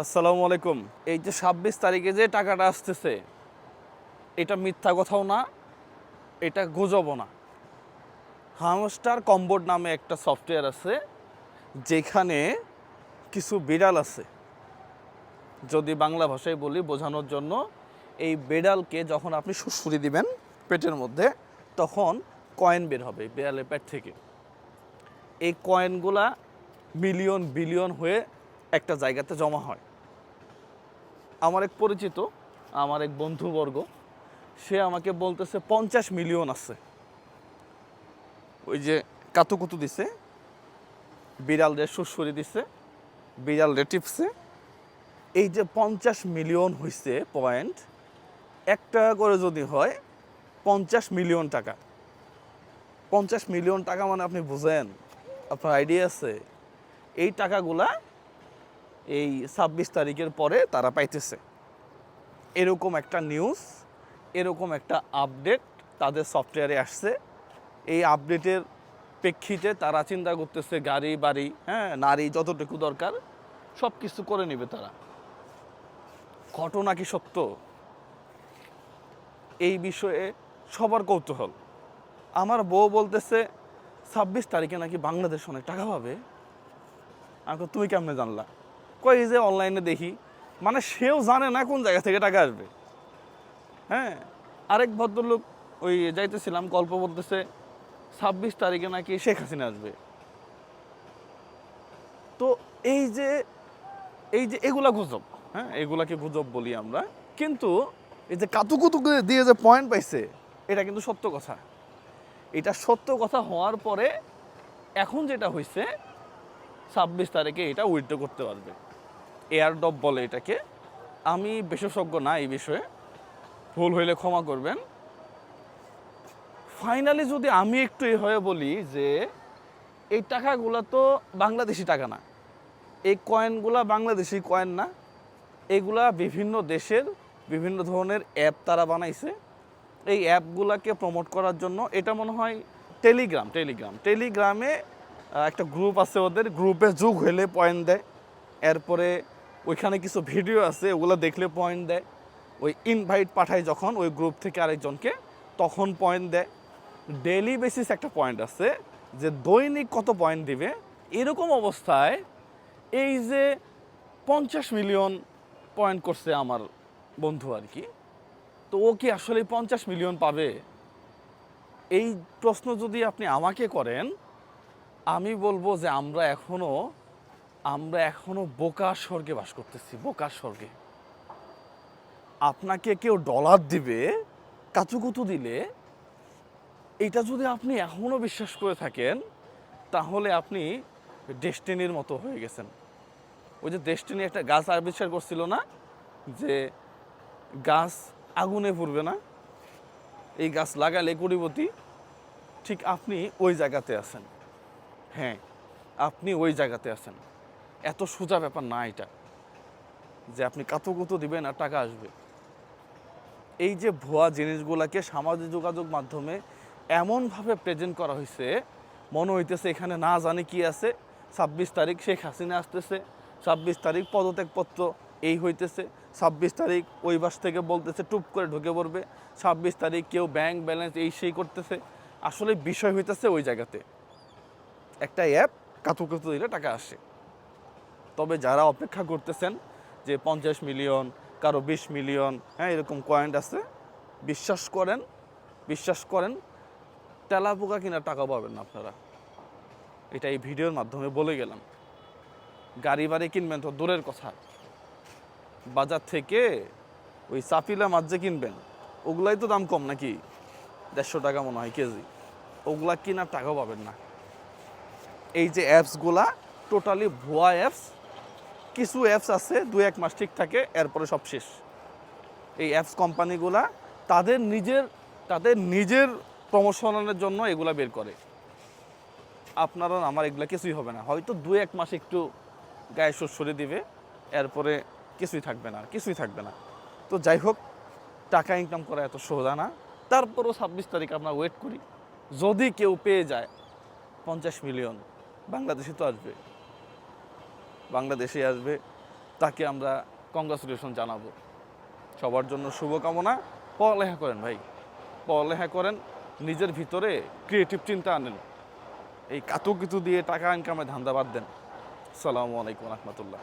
আসসালামু আলাইকুম। এই যে ছাব্বিশ তারিখে যে টাকাটা আসতেছে, এটা মিথ্যা কথাও না, এটা গুজবও না। হামস্টার কম্বোর্ড নামে একটা সফটওয়্যার আছে, যেখানে কিছু বিড়াল আছে। যদি বাংলা ভাষায় বলি, বোঝানোর জন্য এই বিড়ালকে যখন আপনি সুসুরি দিবেন পেটের মধ্যে, তখন কয়েন বের হবে বিড়ালের পেট থেকে। এই কয়েনগুলা মিলিয়ন, বিলিয়ন হয়ে একটা জায়গাতে জমা হয়। আমার এক পরিচিত, আমার এক বন্ধুবর্গ, সে আমাকে বলতেছে, পঞ্চাশ মিলিয়ন আছে। ওই যে কাতুকুতু দিছে, বিড়ালদের সুসুরি দিছে, বিড়ালদের টিপসে এই যে পঞ্চাশ মিলিয়ন হইছে পয়েন্ট এক টাকা করে যদি হয়, পঞ্চাশ মিলিয়ন টাকা। পঞ্চাশ মিলিয়ন টাকা মানে আপনি বুঝেন, আপনার আইডিয়া আছে। এই টাকাগুলা এই ছাব্বিশ তারিখের পরে তারা পাইতেছে। এরকম একটা নিউজ এরকম একটা আপডেট তাদের সফটওয়্যারে আসছে। এই আপডেটের প্রেক্ষিতে তারা চিন্তা করতেছে, গাড়ি, বাড়ি হ্যাঁ নারী যতটুকু দরকার সব কিছু করে নেবে তারা। ঘটনা কি সত্য? এই বিষয়ে সবার কৌতূহল। আমার বউ বলতেছে, ছাব্বিশ তারিখে নাকি বাংলাদেশ অনেক টাকা পাবে? আমাকে তুমি কেমনে জানলা? এই যে অনলাইনে দেখি মানে সেও জানে না কোন জায়গা থেকে টাকা আসবে। হ্যাঁ? আরেক ভদ্রলোক ওই যাইতেছিলাম, গল্প বলতেছে, ছাব্বিশ তারিখে নাকি শেখ হাসিনা আসবে। তো এই যে এই যে এগুলা গুজব হ্যাঁ? এগুলাকে গুজব বলি আমরা। কিন্তু এই যে কাতুকুতু দিয়ে যে পয়েন্ট পাইছে, এটা কিন্তু সত্য কথা। এটা সত্য কথা হওয়ার পরে এখন যেটা হয়েছে ছাব্বিশ তারিখে এটা উইথড্র করতে পারবে। এয়ার ডপ বলে এটাকে। আমি বিশেষজ্ঞ না এই বিষয়ে। ভুল হইলে ক্ষমা করবেন। ফাইনালি যদি আমি একটু এ হয়ে বলি যে, এই টাকাগুলো তো বাংলাদেশি টাকা না। এই কয়েনগুলা বাংলাদেশি কয়েন না। এগুলা বিভিন্ন দেশের বিভিন্ন ধরনের অ্যাপ তারা বানাইছে। এই অ্যাপগুলাকে প্রমোট করার জন্য এটা মনে হয় টেলিগ্রাম টেলিগ্রাম টেলিগ্রামে একটা গ্রুপ আছে ওদের। গ্রুপে যুগ হলে পয়েন্ট দেয়। এরপরে ওইখানে কিছু ভিডিও আছে, ওগুলো দেখলে পয়েন্ট দেয়। ওই ইনভাইট পাঠায় যখন ওই গ্রুপ থেকে আরেকজনকে, তখন পয়েন্ট দেয়। ডেলি বেসিস একটা পয়েন্ট আছে যে দৈনিক কত পয়েন্ট দিবে? এরকম অবস্থায় এই যে পঞ্চাশ মিলিয়ন পয়েন্ট করছে আমার বন্ধু আর কি, তো ও কি আসলে পঞ্চাশ মিলিয়ন পাবে? এই প্রশ্ন যদি আপনি আমাকে করেন, আমি বলব যে আমরা এখনও আমরা এখনও বোকা স্বর্গে বাস করতেছি, বোকা স্বর্গে। আপনাকে কেউ ডলার দিবে কাচুকুতু দিলে, এটা যদি আপনি এখনও বিশ্বাস করে থাকেন, তাহলে আপনি ডেস্টিনির মতো হয়ে গেছেন। ওই যে ডেস্টিনি একটা গাছ আবিষ্কার করছিল না, যে গাছ আগুনে পড়বে না, এই গাছ লাগালে কুড়িবতী ঠিক আপনি ওই জায়গাতে আছেন। হ্যাঁ আপনি ওই জায়গাতে আছেন। এত সোজা ব্যাপার না এটা, যে আপনি কাতুকুতু দিবেন আর টাকা আসবে। এই যে ভুয়া জিনিসগুলোকে সামাজিক যোগাযোগ মাধ্যমে এমনভাবে প্রেজেন্ট করা হয়েছে মনে হইতেছে এখানে না জানি কি আছে, ছাব্বিশ তারিখ শেখ হাসিনা আসতেছে, ছাব্বিশ তারিখ পদত্যাগপত্র এই হইতেছে, ছাব্বিশ তারিখ ওই বাস থেকে বলতেছে টুপ করে ঢুকে পড়বে, ছাব্বিশ তারিখ কেউ ব্যাংক ব্যালেন্স এই সেই করতেছে। আসলে বিষয় হইতেছে ওই জায়গাতে। একটা অ্যাপ কাতু কাতু দিলে টাকা আসে। তবে যারা অপেক্ষা করতেছেন যে পঞ্চাশ মিলিয়ন, কারও বিশ মিলিয়ন হ্যাঁ এরকম কয়েন্ট আছে, বিশ্বাস করেন বিশ্বাস করেন তেলা পোকা কিনা টাকা পাবেন না আপনারা। এটা এই ভিডিওর মাধ্যমে বলে গেলাম। গাড়ি বাড়ি কিনবেন তো দূরের কথা। বাজার থেকে ওই চাপিলা মাছ যে কিনবেন। ওগুলাই তো দাম কম নাকি? দেড়শো টাকা মনে হয় কেজি। ওগুলা কিনার টাকাও পাবেন না। এই যে অ্যাপসগুলা টোটালি ভুয়া অ্যাপস কিছু অ্যাপস আছে দু এক মাস ঠিক থাকে, এরপরে সব শেষ। এই অ্যাপস কোম্পানিগুলা তাদের নিজের তাদের নিজের প্রমোশনের জন্য এগুলা বের করে। আপনারা আমার এগুলা কিছুই হবে না। হয়তো দু এক মাস একটু গায়ে সরে দিবে, এরপরে কিছুই থাকবে না, কিছুই থাকবে না। তো যাই হোক, টাকা ইনকাম করা এত সোজা না। তারপরও ছাব্বিশ তারিখ আমরা ওয়েট করি। যদি কেউ পেয়ে যায়, পঞ্চাশ মিলিয়ন বাংলাদেশে তো আসবে। বাংলাদেশে আসবে, তাকে আমরা কংগ্রাচুলেশন জানাব। সবার জন্য শুভকামনা। পড়ালেখা করেন ভাই। পড়ালেখা করেন, নিজের ভিতরে ক্রিয়েটিভ চিন্তা আনেন। এই কাতু কিতু দিয়ে টাকা ইনকামে ধান্দা বাদ দেন। সালামু আলাইকুম রহমতুল্লাহ।